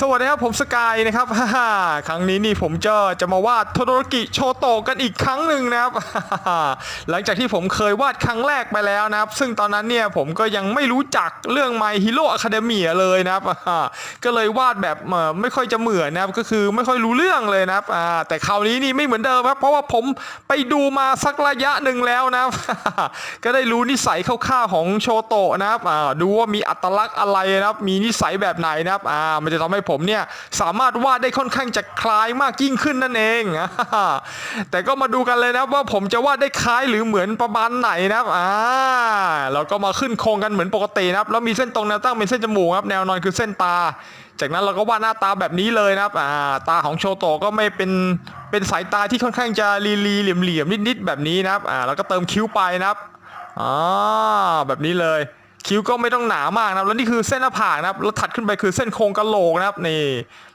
สวัสดีครับผมสกายนะครับฮ่าครั้งนี้นี่ผมจะจะมาวาดโทโดโรกิโชโตกันอีกครั้งหนึ่งนะครับฮ่าๆหลังจากที่ผมเคยวาดครั้งแรกไปแล้วนะครับ ซึ่งตอนนั้นเนี่ยผมก็ยังไม่รู้จักเรื่อง My Hero Academia เลยนะครับฮ่าก็เลยวาดแบบเอ่อไม่ค่อยจะเหมือนนะครับก็คือไม่ค่อยรู้เรื่องเลยนะครับอ่าแต่คราวนี้นี่ไม่เหมือนเดิมครับเพราะว่าผมไปดูมาสักระยะหนึ่งแล้วนะครับก็ได้รู้นิสัยคร่าวๆของโชโตนะครับอ่าดูว่ามีอัตลักษณ์อะไรนะครับมีนิสัยแบบไหนนะครับอ่ามันจะทำให้ผมเนี่ยสามารถวาดได้ค่อนข้างจะคล้ายมากยิ่งขึ้นนั่นเอง แต่ก็มาดูกันเลยนะว่าผมจะวาดได้คล้ายหรือเหมือนประมาณไหนนะครับอ่าเราก็มาขึ้นโครงกันเหมือนปกตินะครับแล้วมีเส้นตรงแนวตั้งเป็นเส้นจมูกครับแนวนอนคือเส้นตา จากนั้นเราก็วาดหน้าตาแบบนี้เลยนะครับอ่าตาของโชโตะก็ไม่เป็นเป็นสายตาที่ค่อนข้างจะรีรีเหลี่ยมเหลี่ยมๆนิดๆแบบนี้นะครับอ่าแล้วก็เติมคิ้วไปนะครับอ่าแบบนี้เลย คิ้วก็ไม่ต้องหนามากนะครับแล้วนี่คือเส้นหน้าผากนะครับแล้วถัดขึ้นไปคือเส้นโครงกะโหลกนะครับนี่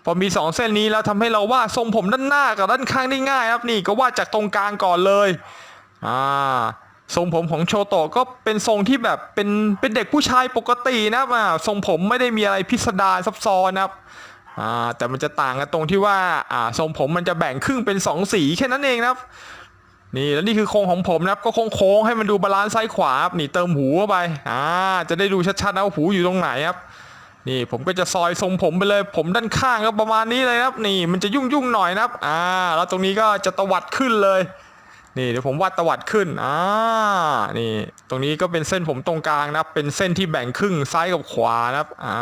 พอมีสองเส้นนี้แล้วทำให้เราวาดทรงผมด้านหน้ากับด้านข้างได้ง่ายครับนี่ก็วาดจากตรงกลางก่อนเลยอ่าทรงผมของโชโตะก็เป็นทรงที่แบบเป็นเป็นเด็กผู้ชายปกตินะครับทรงผมไม่ได้มีอะไรพิสดารซับซ้อนนะครับอ่าแต่มันจะต่างกันตรงที่ว่าอ่าทรงผมมันจะแบ่งครึ่งเป็นสองสีแค่นั้นเองนะครับ นี่แล้วนี่คือโครงของผมนะครับ ก็โค้งๆให้มันดูบาลานซ์ซ้ายขวาครับนี่เติมหูเข้าไปอ่าจะได้ดูชัดๆนะว่าหูอยู่ตรงไหนครับนี่ผมก็จะซอยทรงผมไปเลย ผมด้านข้างก็ประมาณนี้เลยครับ นี่มันจะยุ่งๆหน่อยนะครับอ่าแล้วตรงนี้ก็จะตวัดขึ้นเลย นี่เดี๋ยวผมวาดตวัดขึ้นอ่านี่ ตรงนี้ก็เป็นเส้นผมตรงกลางนะครับเป็นเส้นที่แบ่งครึ่งซ้ายกับขวานะครับอ่า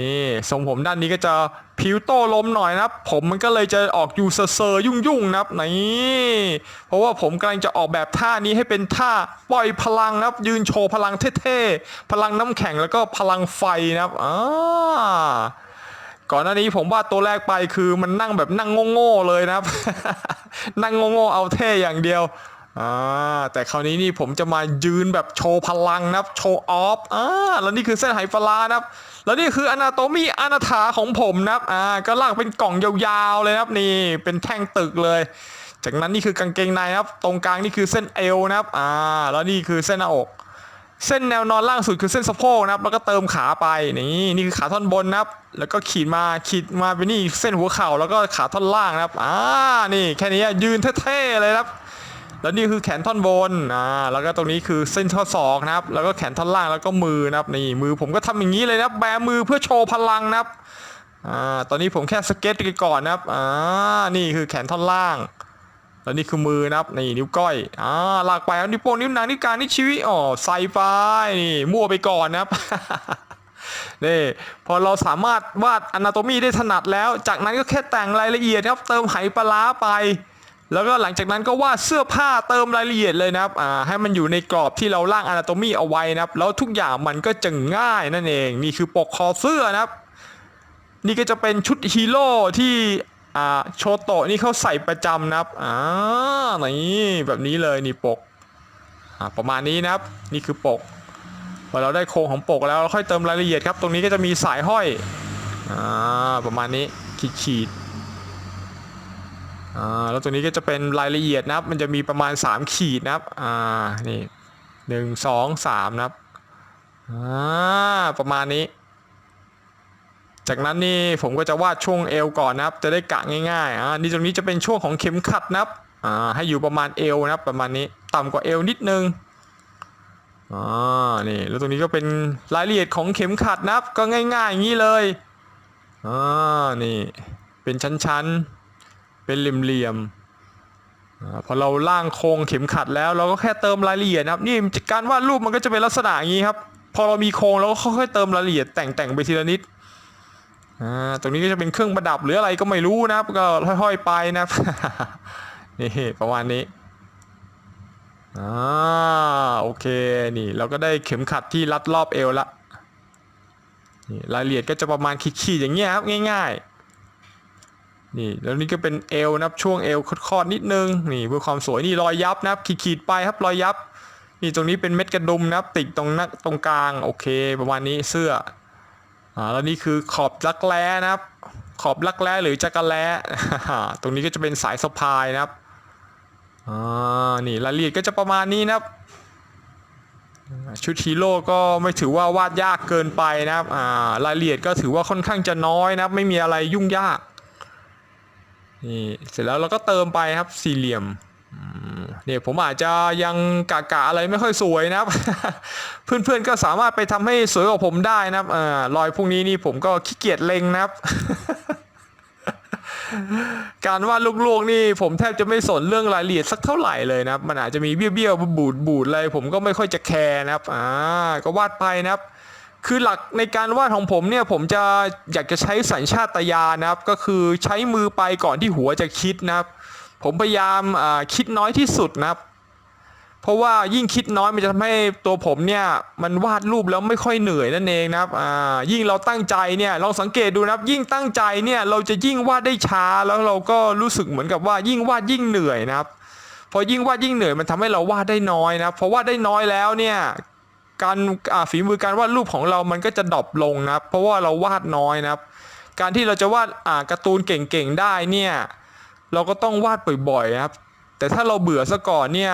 นี่ทรงผมด้านนี้ก็จะผิวโต้ลมหน่อยนะครับ ผมมันก็เลยจะออกอยู่เซอร์ยุ่งๆนะครับนี่เพราะว่าผมกำลังจะออกแบบท่านี้ให้เป็นท่าปล่อยพลังนะครับ ยืนโชว์พลังเท่ๆ พลังน้ำแข็งแล้วก็พลังไฟนะครับอ่าก่อนหน้านี้ผมวาดตัวแรกไปคือมันนั่งแบบนั่งโง่ๆเลยนะครับ นั่งโง่ๆเอาเท่อย่างเดียวอ่าแต่คราวนี้นี่ผมจะมายืนแบบโชว์พลังนะครับ โชว์ออฟอ่าแล้วนี่คือเส้นไหปลานะครับ แล้วนี่คืออนาโตมีอนาถาของผมนะครับอ่าก็ลากเป็นกล่องยาวๆเลยครับนี่เป็นแท่งตึกเลย จากนั้นนี่คือกางเกงในครับ ตรงกลางนี่คือเส้นเอวนะครับอ่าแล้วนี่คือเส้นหน้าอก เส้นแนวนอนล่างสุดคือเส้นสะโพกนะครับ แล้วก็เติมขาไปนี่นี่คือขาท่อนบนนะครับ แล้วก็ขีดมาขีดมาไปนี่เส้นหัวเข่าแล้วก็ขาท่อนล่างนะครับอ่านี่แค่นี้ยืนเท่ๆเลยครับ แล้วนี่คือแขนท่อนบนอ่าแล้วก็ตรงนี้คือเส้นข้อศอกนะครับแล้วก็แขนท่อนล่างแล้วก็มือนะครับนี่มือผมก็ทำอย่างนี้เลยนะแบมือเพื่อโชว์พลังนะครับอ่าตอนนี้ผมแค่สเก็ตไปก่อนนะครับอ่านี่คือแขนท่อนล่างแล้วนี่คือมือนะครับนี่นิ้วก้อยอ่าหลากไปแล้วนิ้วโป้งนิ้วนางนิ้วกลางนิ้วชี้อ๋อใส่ไปนี่มั่วไปก่อนนะครับนี่พอเราสามารถวาดอนาโตมีได้ถนัดแล้ว จากนั้นก็แค่แต่งรายละเอียดนะครับ เติมไหปลาไป แล้วก็หลังจากนั้นก็วาดเสื้อผ้าเติมรายละเอียดเลยนะครับอ่าให้มันอยู่ในกรอบที่เราร่างอนาโตมีเอาไว้นะครับ แล้วทุกอย่างมันก็จะง่ายนั่นเอง นี่คือปกคอเสื้อนะครับ นี่ก็จะเป็นชุดฮีโร่ที่อ่าโชโตะนี่เขาใส่ประจำนะครับอ่านี่แบบนี้เลยนี่ปกอ่าประมาณนี้นะครับ นี่คือปกพอเราได้โครงของปกแล้วเราค่อยเติมรายละเอียดครับ ตรงนี้ก็จะมีสายห้อยอ่าประมาณนี้ขีดขีดๆ แล้วตรงนี้ก็จะเป็นรายละเอียดนะครับ มันจะมีประมาณ 3 ขีดนะครับ อ่า นี่หนึ่งสองสามนะครับ อ่า ประมาณนี้ จากนั้นนี่ผมก็จะวาดช่วงเอวก่อนนะครับ จะได้กะง่ายๆ อ่า นี่ตรงนี้จะเป็นช่วงของเข็มขัดนะครับ อ่า ให้อยู่ประมาณเอวนะครับ ประมาณนี้ ต่ำกว่าเอวนิดนึง อ่า นี่ แล้วตรงนี้ก็เป็นรายละเอียดของเข็มขัดนะครับ ก็ง่ายๆอย่างนี้เลย อ่า นี่ เป็นชั้นๆ เป็นเหลี่ยมๆพอเราล่างโครงเข็มขัดแล้วเราก็แค่เติมรายละเอียดนะครับนี่การวาดรูปมันก็จะเป็นลักษณะอย่างนี้ครับพอเรามีโครงเราก็ค่อยๆเติมรายละเอียดแต่งๆไปทีละนิดตรงนี้ก็จะเป็นเครื่องประดับหรืออะไรก็ไม่รู้นะครับ ก็ค่อยๆไปนะครับนี่ประมาณนี้อ่าโอเคนี่เราก็ได้เข็มขัดที่รัดรอบเอวละนี่รายละเอียดก็จะประมาณขีดๆอย่างเงี้ยครับง่าย ๆ นี่แล้วนี่ก็เป็นเอวนะครับช่วงเอวคอดๆนิดนึงนี่เพื่อความสวยนี่รอยยับนะครับขีดๆไปครับรอยยับ นี่ตรงนี้เป็นเม็ดกระดุมนะครับติดตรงนักตรงกลางโอเค ประมาณนี้เสื้ออ่าแล้วนี่คือขอบรักแร้นะครับ ขอบรักแร้หรือจักรแร้ตรงนี้ก็จะเป็นสายสะพายนะครับอ่านี่รายละเอียดก็จะประมาณนี้นะครับชุดฮีโร่ก็ไม่ถือว่าวาดยากเกินไปนะครับอ่ารายละเอียดก็ถือว่าค่อนข้างจะน้อยนะครับ ไม่มีอะไรยุ่งยาก นี่เสร็จแล้วเราก็เติมไปครับสี่เหลี่ยมเนี่ยผมอาจจะยังกะกะอะไรไม่ค่อยสวยนะครับ เพื่อนๆก็สามารถไปทำให้สวยกว่าผมได้นะครับอรอยพวกนี้นี่ผมก็ขี้เกียจเล็งนะครับ การวาดลูกๆนี่ผมแทบจะไม่สนเรื่องรายละเอียดสักเท่าไหร่เลยนะครับ มันอาจจะมีเบี้ยวๆบูดบูดๆอะไรผมก็ไม่ค่อยจะแคร์นะครับอ่าก็วาดไปนะครับ คือหลักในการวาดของผมเนี่ยผมจะอยากจะใช้สัญชาตญาณนะครับ ก็คือใช้มือไปก่อนที่หัวจะคิดนะครับ ผมพยายามคิดน้อยที่สุดนะครับ เพราะว่ายิ่งคิดน้อยมันจะทำให้ตัวผมเนี่ยมันวาดรูปแล้วไม่ค่อยเหนื่อยนั่นเองนะครับยิ่งเราตั้งใจเนี่ยลองสังเกตดูนะครับ ยิ่งตั้งใจเนี่ยเราจะยิ่งวาดได้ช้าแล้วเราก็รู้สึกเหมือนกับว่ายิ่งวาดยิ่งเหนื่อยนะครับพอยิ่งวาดยิ่งเหนื่อยมันทำให้เราวาดได้น้อยนะครับพอวาดได้น้อยแล้วเนี่ย การฝีมือการวาดรูปของเรามันก็จะดรอปลงนะครับ เพราะว่าเราวาดน้อยนะครับ การที่เราจะวาดอ่าการ์ตูนเก่งๆได้เนี่ยเราก็ต้องวาดบ่อยๆครับ แต่ถ้าเราเบื่อซะก่อนเนี่ย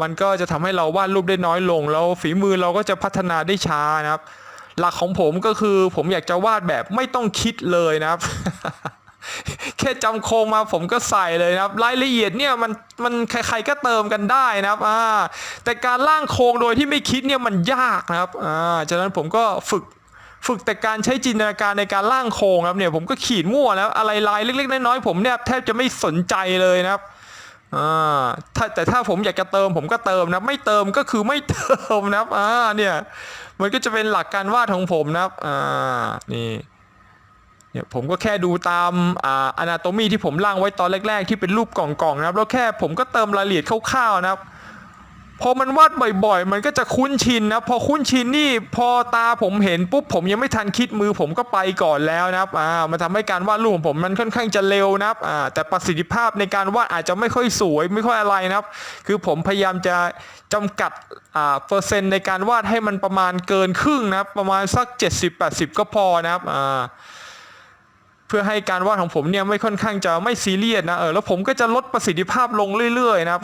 มันก็จะทำให้เราวาดรูปได้น้อยลง แล้วฝีมือเราก็จะพัฒนาได้ช้านะครับ หลักของผมก็คือผมอยากจะวาดแบบไม่ต้องคิดเลยนะครับ แค่จำโครงมาผมก็ใส่เลยนะครับ รายละเอียดเนี่ยมันมันใครๆก็เติมกันได้นะครับอ่าแต่การร่างโครงโดยที่ไม่คิดเนี่ยมันยากนะครับอ่าฉะนั้นผมก็ฝึกฝึกแต่การใช้จินตนาการในการร่างโครงครับเนี่ยผมก็ขีดมั่วแล้วอะไรลายเล็กๆน้อยๆผมเนี่ยแทบจะไม่สนใจเลยนะครับอ่าถ้าแต่ถ้าผมอยากจะเติมผมก็เติมนะไม่เติมก็คือไม่เติมนะครับอ่าเนี่ยมันก็จะเป็นหลักการวาดของผมนะครับอ่านี่ เนี่ยผมก็แค่ดูตามอ่าอนาโตมีที่ผมร่างไว้ตอนแรก ๆ ที่เป็นรูปกล่องๆนะครับแล้วแค่ผมก็เติมรายละเอียดคร่าวๆนะครับพอมันวาดบ่อยๆ มันก็จะคุ้นชินนะพอคุ้นชินนี่พอตาผมเห็นปุ๊บผมยังไม่ทันคิดมือผมก็ไปก่อนแล้วนะครับอ่ามันทำให้การวาดรูปของผมมันค่อนข้างจะเร็วนะครับอ่าแต่ประสิทธิภาพในการวาดอาจจะไม่ค่อยสวยไม่ค่อยอะไรนะครับ คือผมพยายามจะจำกัดอ่าเปอร์เซ็นต์ในการวาดให้มันประมาณเกินครึ่งนะครับประมาณสัก 70-80 ก็พอนะครับอ่า เพื่อให้การวาดของผมเนี่ยไม่ค่อนข้างจะไม่ซีเรียสนะเออแล้วผมก็จะลดประสิทธิภาพลงเรื่อยๆนะครับ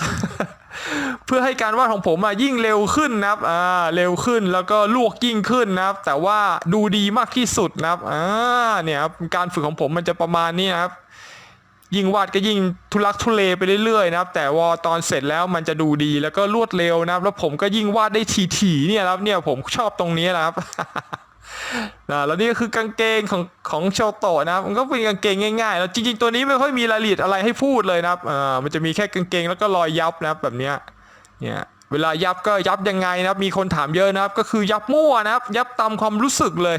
เพื่อให้การวาดของผมอะยิ่งเร็วขึ้นนะครับอ่าเร็วขึ้นแล้วก็ลวกยิ่งขึ้นนะครับ แต่ว่าดูดีมากที่สุดนะครับอ่าเนี่ยครับการฝึกของผมมันจะประมาณนี้นะครับ ยิ่งวาดก็ยิ่งทุลักทุเลไปเรื่อยๆนะครับ แต่ว่าตอนเสร็จแล้วมันจะดูดีแล้วก็รวดเร็วนะครับ แล้วผมก็ยิ่งวาดได้ถี่ๆเนี่ยครับเนี่ยผมชอบตรงนี้แหละครับ นะแล้วนี่ก็คือกางเกงของของโชโตะนะครับมันก็เป็นกางเกงง่ายๆแล้วจริง ๆ ตัวนี้ไม่ค่อยมีรายละเอียดอะไรให้พูดเลยนะครับอ่ามันจะมีแค่กางเกงแล้วก็รอยยับนะครับแบบเนี้ยเนี่ยเวลายับก็ยับยังไงนะครับ มีคนถามเยอะนะครับ ก็คือยับมั่วนะครับ ยับตามความรู้สึกเลย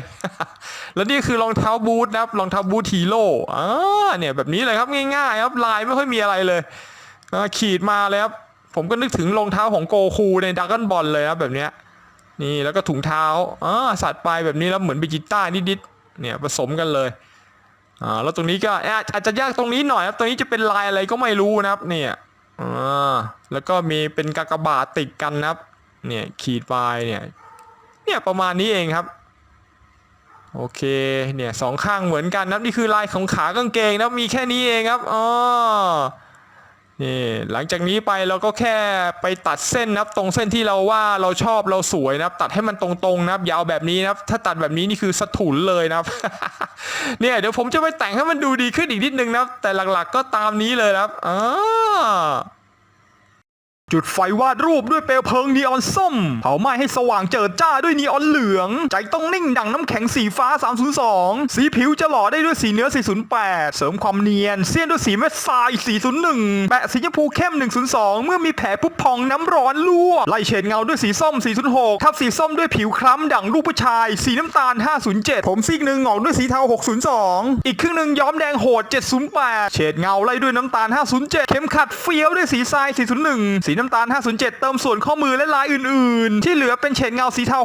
แล้วนี่คือรองเท้าบูทนะครับรองเท้าบูทฮีโร่อ่าเนี่ยแบบนี้เลยครับง่ายๆครับลายไม่ค่อยมีอะไรเลยอ่าขีดมาเลยครับผมก็นึกถึงรองเท้าของโกคูในดักกันบอลเลยครับแบบเนี้ย นี่แล้วก็ถุงเท้าอ่าสัตว์ปลายแบบนี้แล้วเหมือนเบจิต้านิดๆเนี่ยผสมกันเลยอ่าแล้วตรงนี้ก็อาจจะยากตรงนี้หน่อยครับตรงนี้จะเป็นลายอะไรก็ไม่รู้นะครับเนี่ยอ่าแล้วก็มีเป็นกากบาทติดกันนะครับเนี่ยขีดปลายเนี่ยเนี่ยประมาณนี้เองครับโอเคเนี่ยสองข้างเหมือนกันนะนี่คือลายของขากางเกงนะมีแค่นี้เองครับอ๋อ นี่หลังจากนี้ไปเราก็แค่ไปตัดเส้นนะครับ ตรงเส้นที่เราว่าเราชอบเราสวยนะครับ ตัดให้มันตรงๆนะครับ ยาวแบบนี้นะครับ ถ้าตัดแบบนี้นี่คือสถุนเลยนะครับ เนี่ยเดี๋ยวผมจะไปแต่งให้มันดูดีขึ้นอีกนิดนึงนะครับ แต่หลักๆก็ตามนี้เลยนะครับอ่า จุดไฟวาดรูปด้วยเปลวเพลิงนีออนส้ม เผาไหม้ให้สว่างเจิดจ้าด้วยนีออนเหลือง ใจต้องนิ่งดังน้ำแข็งสีฟ้า 302 สีผิวจะหล่อได้ด้วยสีเนื้อ 408 เสริมความเนียน เสี้ยนด้วยสีเม็ดทราย 401 แปะสีชมพูเข้ม 102 เมื่อมีแผลพุพพองน้ำร้อนลวกไล่เฉดเงาด้วยสีส้ม 406 ทับสีส้มด้วยผิวคล้ำดั่งรูปผู้ชาย สีน้ำตาล 507 ผมซีกหนึ่งงอกด้วยสีเทา 602 อีกครึ่งหนึ่งย้อมแดงโหด 708 เฉดเงาไล่ด้วยน้ำตาล 507 เข็มขัดเฟี้ยวด้วยสีทราย 401สีน้ำตาล 507 เติมส่วนข้อมือและลายอื่น ๆ ที่เหลือเป็นเฉดเงาสีเทา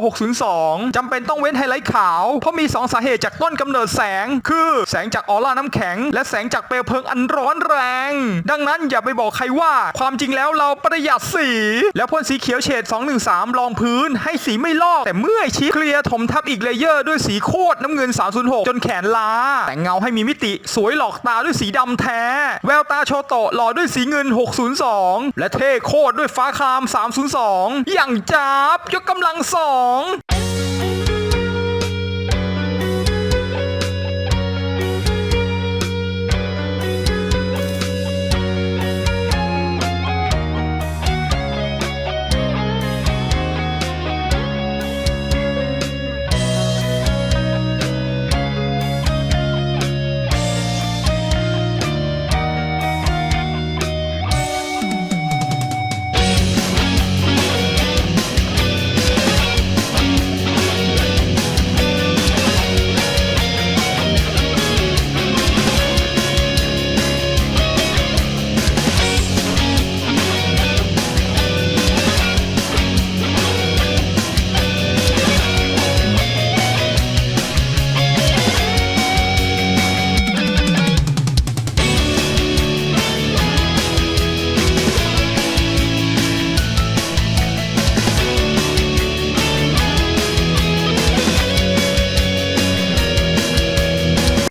602 จำเป็นต้องเว้นไฮไลท์ขาว เพราะมี 2 สาเหตุจากต้นกำเนิดแสง คือแสงจากออร่าน้ำแข็ง และแสงจากเปลวเพลิงอันร้อนแรง ดังนั้นอย่าไปบอกใครว่า ความจริงแล้วเราประหยัดสี แล้วพ่นสีเขียวเฉด 213 รองพื้น ให้สีไม่ลอกแต่เมื่อยชี้เคลียร์ถมทับอีกเลเยอร์ด้วยสีโคตรน้ำเงิน 306 จนแขนล้า แต่งเงาให้มีมิติสวยหลอกตาด้วยสีดำแท้ แววตาโชโตะหล่อด้วยสีเงิน 602 และเท่โคตรด้วยฟ้าคาม 302 อย่างจับยกกำลังสอง